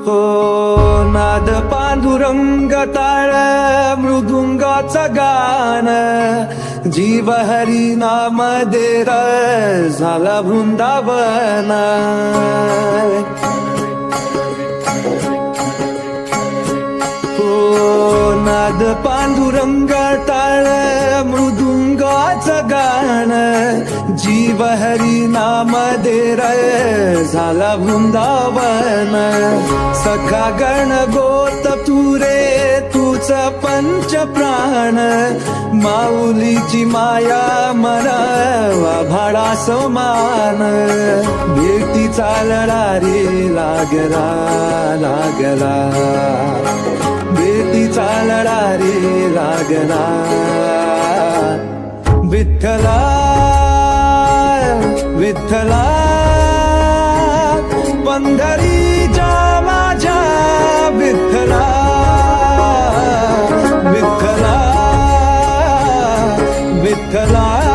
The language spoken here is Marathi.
हो नाद पांडुरंग ताळ मृदुंगाचं गान. जीव हरी नाम देर झाला वृंदावन. हो नाद पांडुरंग गाण जीव हरी नाम देर झाला वृंदावन. सखा गण गोत तुरे तूच पंच प्राण. माऊलीची माया मरावा भाडा समान. भेटी चालला रे लागला लागला. भेटी चालला रे लागला. विठ्ठला विठ्ठला पंढरीच्या माझ्या विठ्ठला विठ्ठला विठ्ठला